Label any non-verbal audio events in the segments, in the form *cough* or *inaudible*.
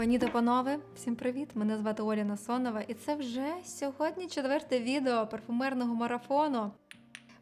Пані та панове, всім привіт! Мене звати Оля Насонова, і це вже сьогодні четверте відео парфумерного марафону.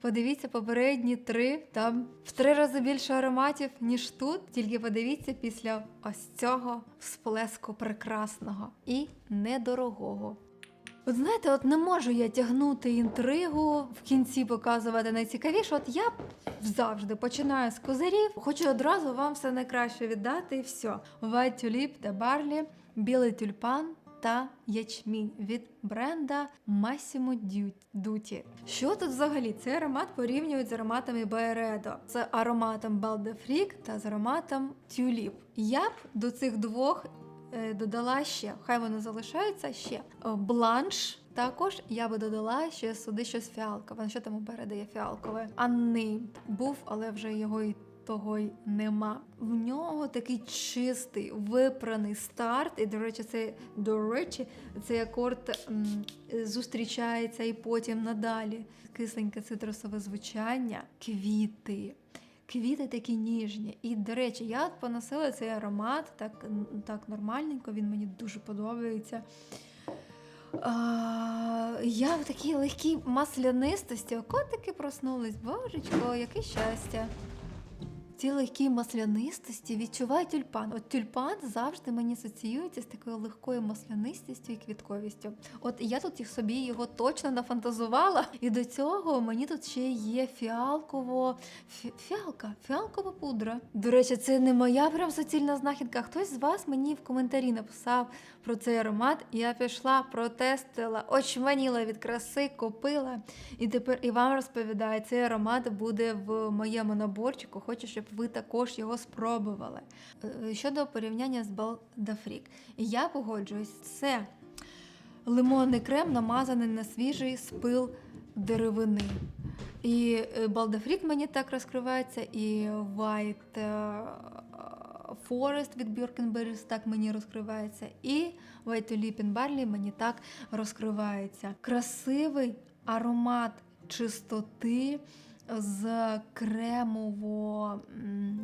Подивіться попередні три, там в три рази більше ароматів, ніж тут. Тільки подивіться після ось цього всплеску прекрасного і недорогого. От знаєте, от не можу я тягнути інтригу в кінці показувати найцікавіше. От я завжди починаю з козирів. Хочу одразу вам все найкраще віддати і все. White та Barley, білий тюльпан та ячмінь від бренда Massimo Dutti. Що тут взагалі? Цей аромат порівнюють з ароматами Байредо, з ароматом Balde та з ароматом Tulip. Я б до цих двох додала ще, хай вони залишаються ще е, бланш. Також я би додала ще сюди щось фіалкове. Що там передає фіалкове? Unnamed. був, але вже його і того й нема. В нього такий чистий, випраний старт. І, до речі, це до речі, цей акорд м, зустрічається і потім надалі. Кисленьке цитрусове звучання, квіти. Квіти такі ніжні. І, до речі, я поносила цей аромат так, так нормальненько, він мені дуже подобається. А, я в такій легкій маслянистості. Котики проснулись. Божечко, яке щастя. В цій легкій маслянистості відчуваю тюльпан. От тюльпан завжди мені асоціюється з такою легкою маслянистістю і квітковістю. От я тут і собі його точно нафантазувала. І до цього мені тут ще є фіалково фі- фіалка, фіалкова пудра. До речі, це не моя прям суцільна знахідка. Хтось з вас мені в коментарі написав про цей аромат. Я пішла, протестила, очманіла від краси, купила. І тепер і вам розповідаю, цей аромат буде в моєму наборчику. Хочу, щоб ви також його спробували. Е, Щодо порівняння з Балдафрік, я погоджуюсь, це лимонний крем намазаний на свіжий спил деревини. І е, Балдафрік мені так розкривається, і White е, Forest від Bjorkenberries так мені розкривається, і and Barley мені так розкривається. Красивий аромат чистоти з кремово,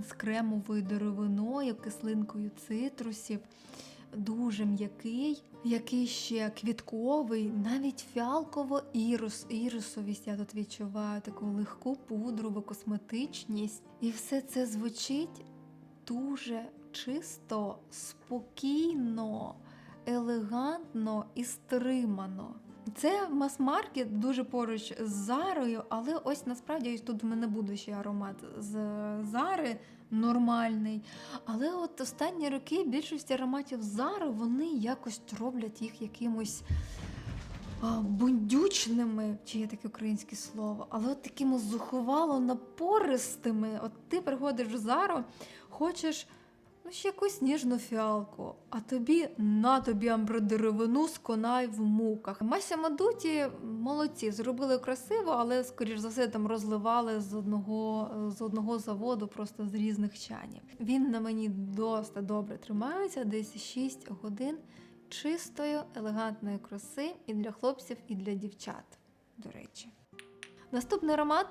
з кремовою деревиною, кислинкою цитрусів. Дуже м'який, який ще квітковий, навіть фіалково ірис, ірисовість я тут відчуваю, таку легку пудрову косметичність. І все це звучить дуже чисто, спокійно, елегантно і стримано. Це мас-маркет дуже поруч з Зарою, але ось насправді ось тут в мене буде ще аромат з Зари нормальний. Але от останні роки більшість ароматів Зари вони якось роблять їх якимось бундючними, чи є таке українське слово, але от такими зухвало напористими. От ти приходиш в Зару, хочеш. Ну, ще якусь ніжну фіалку, а тобі на тобі амбродеревину сконай в муках. Мася Мадуті молодці, зробили красиво, але, скоріш за все, там розливали з одного, з одного заводу, просто з різних чанів. Він на мені досить добре тримається, десь 6 годин чистої, елегантної краси і для хлопців, і для дівчат, до речі. Наступний аромат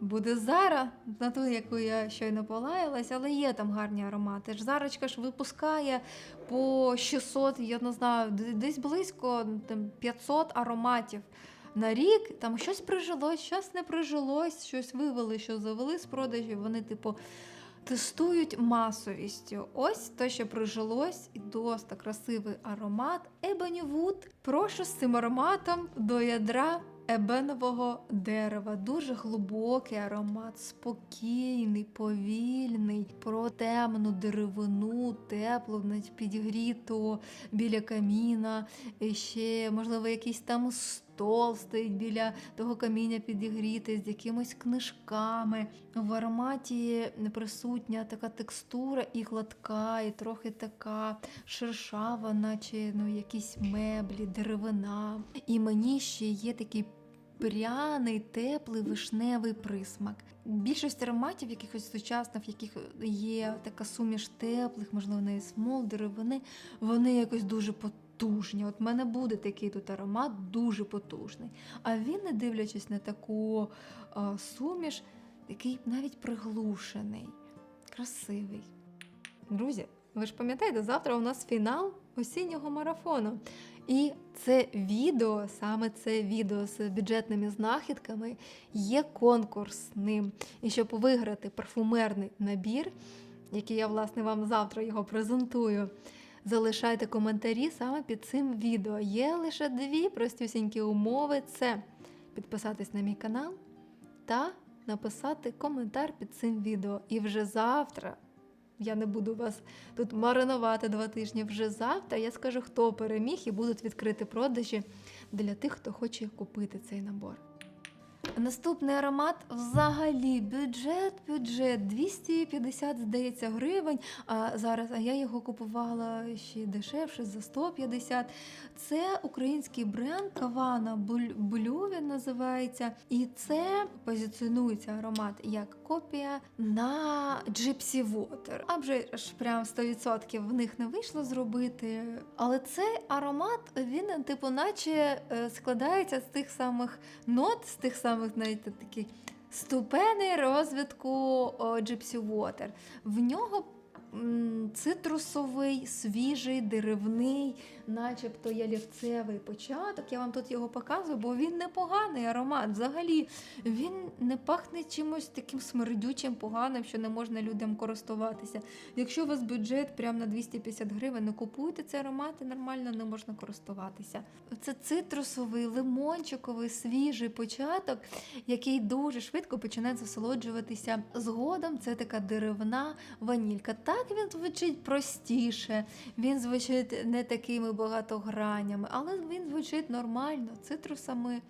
буде Зара, на ту, яку я щойно полаялась, але є там гарні аромати. Зарочка ж випускає по 600, я не знаю, десь близько там, 500 ароматів. На рік там щось прижилось, щось не прижилось, щось вивели, що завели з продажів. Вони, типу, тестують масовістю. Ось те, що прижилось, і досить красивий аромат Ebony Прошу з цим ароматом до ядра ебенового дерева. Дуже глибокий аромат, спокійний, повільний, про темну деревину, теплу, навіть підігріту біля каміна. І ще, можливо, якийсь там стол стоїть біля того каміння підігрітий з якимись книжками. В ароматі присутня така текстура і гладка, і трохи така шершава, наче ну, якісь меблі, деревина. І мені ще є такий пряний, теплий вишневий присмак. Більшість ароматів, якихось сучасних, в яких є така суміш теплих, можливо, не смол, деревини, вони якось дуже потужні. От в мене буде такий тут аромат, дуже потужний. А він, не дивлячись на таку а, суміш, такий навіть приглушений, красивий. Друзі, Ви ж пам'ятаєте, завтра у нас фінал осіннього марафону. І це відео, саме це відео з бюджетними знахідками, є конкурсним. І щоб виграти парфумерний набір, який я, власне, вам завтра його презентую, залишайте коментарі саме під цим відео. Є лише дві простюсінькі умови: це підписатись на мій канал та написати коментар під цим відео. І вже завтра. Я не буду вас тут маринувати два тижні. Вже завтра я скажу, хто переміг, і будуть відкриті продажі для тих, хто хоче купити цей набор. Наступний аромат взагалі бюджет, бюджет 250, здається, гривень. А зараз а я його купувала ще дешевше за 150. Це український бренд Кавана Блю він називається. І це позиціонується аромат як копія на Gypsy Water. А вже ж прям 100% в них не вийшло зробити. Але цей аромат, він, типу, наче е, складається з тих самих нот, з тих самих, знаєте, таких ступеней розвитку Gypsy Water. В нього цитрусовий, свіжий, деревний, начебто ялівцевий початок. Я вам тут його показую, бо він непоганий аромат. Взагалі він не пахне чимось таким смердючим, поганим, що не можна людям користуватися. Якщо у вас бюджет прямо на 250 гривень, не купуйте цей аромат і нормально не можна користуватися. Це цитрусовий, лимончиковий, свіжий початок, який дуже швидко починає засолоджуватися. Згодом це така деревна ванілька. Так він звучить простіше, він звучить не такими багатогранями, але він звучить нормально, цитрусами,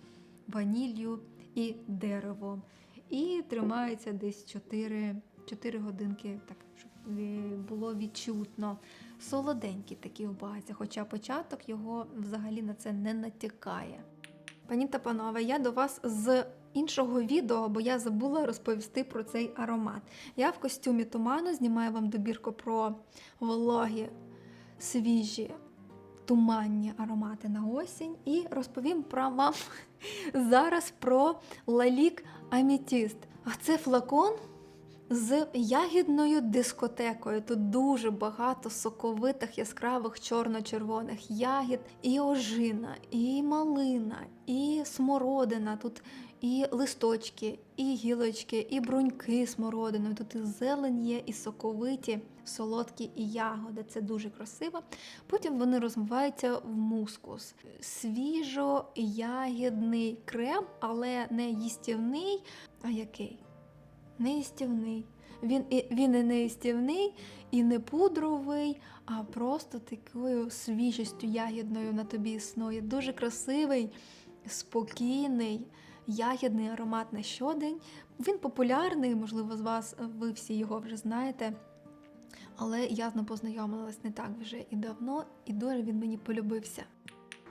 ваніллю і деревом. І тримається десь 4, 4 годинки, так, щоб е, було відчутно. Солоденький такий в базі, хоча початок його взагалі на це не натякає. Пані та панове, я до вас з іншого відео, бо я забула розповісти про цей аромат. Я в костюмі туману знімаю вам добірку про вологі, свіжі, туманні аромати на осінь і розповім про вам *laughs* зараз про лалік Амітіст. А це флакон з ягідною дискотекою. Тут дуже багато соковитих, яскравих чорно-червоних ягід, і ожина, і малина, і смородина. Тут і листочки, і гілочки, і бруньки смородиною. Тут і зелень є, і соковиті, солодкі і ягоди. Це дуже красиво. Потім вони розмиваються в мускус. Свіжо-ягідний крем, але не їстівний. А який? Не їстівний. Він він і не їстівний, і не пудровий, а просто такою свіжістю ягідною на тобі існує. Дуже красивий, спокійний, ягідний аромат на щодень. Він популярний, можливо, з вас ви всі його вже знаєте. Але я з ним познайомилась не так вже і давно, і дуже він мені полюбився.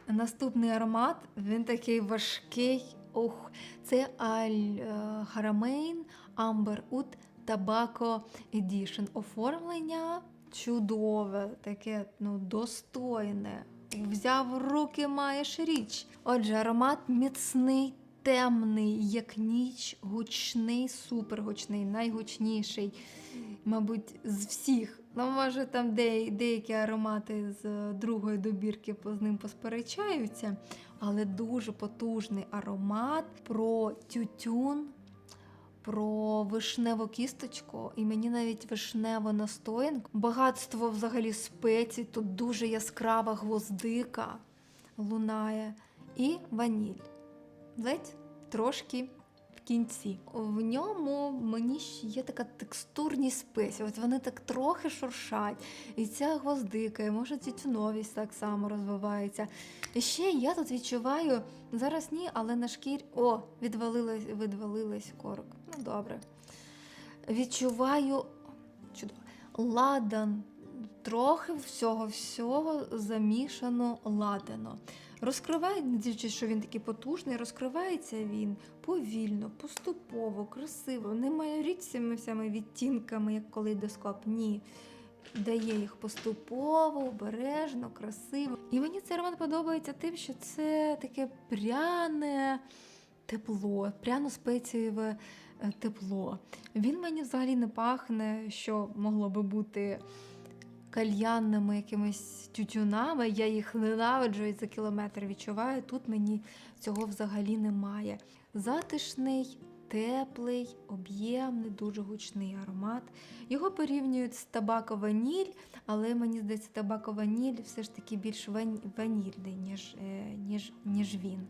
Наступний аромат, він такий важкий. Ох, це Аль Харамейн Amber Oud Tobacco Edition. Оформлення чудове, таке ну, достойне. Взяв руки маєш річ. Отже, аромат міцний, темний, як ніч, гучний, супергучний, найгучніший, мабуть, з всіх. Ну, може, там де, деякі аромати з другої добірки з ним посперечаються, але дуже потужний аромат про тютюн, про вишневу кісточку, і мені навіть вишневу настоянку. Багатство взагалі спецій, тут дуже яскрава гвоздика лунає і ваніль. Ледь трошки в кінці. В ньому мені ще є така текстурність спеція. От вони так трохи шуршать. І ця гвоздика, і може тютюновість так само розвивається. І ще я тут відчуваю, зараз ні, але на шкірі. О, відвалилась, відвалилась корок. Ну, добре. Відчуваю чудово. Ладан. Трохи всього-всього замішано ладано. Розкриває, дивлячись, що він такий потужний, розкривається він повільно, поступово, красиво, не цими всіми відтінками, як калейдоскоп. Ні. Дає їх поступово, обережно, красиво. І мені цей роман подобається тим, що це таке пряне тепло, пряно спецієве е, тепло. Він мені взагалі не пахне, що могло би бути кальянними якимись тютюнами. Я їх ненавиджу і за кілометр відчуваю. Тут мені цього взагалі немає. Затишний, теплий, об'ємний, дуже гучний аромат. Його порівнюють з табако ваніль, але мені здається, табако ваніль все ж таки більш ванільний, ніж, е, ніж, ніж він.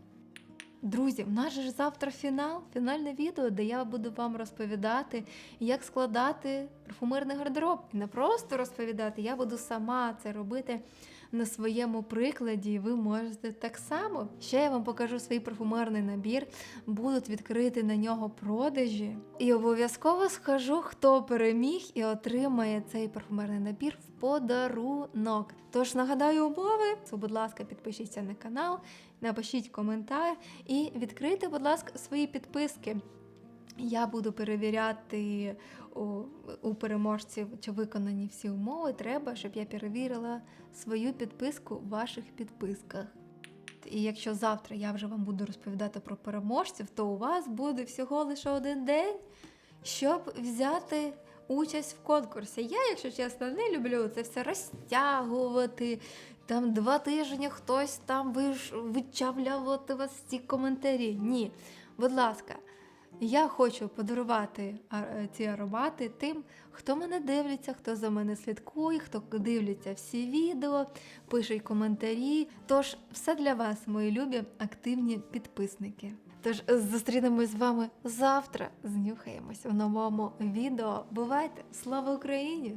Друзі, в нас же ж завтра фінал, фінальне відео, де я буду вам розповідати, як складати парфумерний гардероб. І не просто розповідати, я буду сама це робити на своєму прикладі, ви можете так само. Ще я вам покажу свій парфумерний набір, будуть відкрити на нього продажі. І обов'язково скажу, хто переміг і отримає цей парфумерний набір в подарунок. Тож нагадаю умови, то, будь ласка, підпишіться на канал, напишіть коментар і відкрийте, будь ласка, свої підписки. Я буду перевіряти у, у переможців, чи виконані всі умови. Треба, щоб я перевірила свою підписку в ваших підписках. І якщо завтра я вже вам буду розповідати про переможців, то у вас буде всього лише один день, щоб взяти участь в конкурсі. Я, якщо чесно, не люблю це все розтягувати. Там два тижні хтось там виш... вичавлювати вас ці коментарі. Ні, будь ласка, я хочу подарувати е, ці аромати тим, хто мене дивиться, хто за мене слідкує, хто дивляться всі відео, пише коментарі. Тож все для вас, мої любі активні підписники. Тож зустрінемось з вами завтра. Знюхаємось в новому відео. Бувайте! Слава Україні!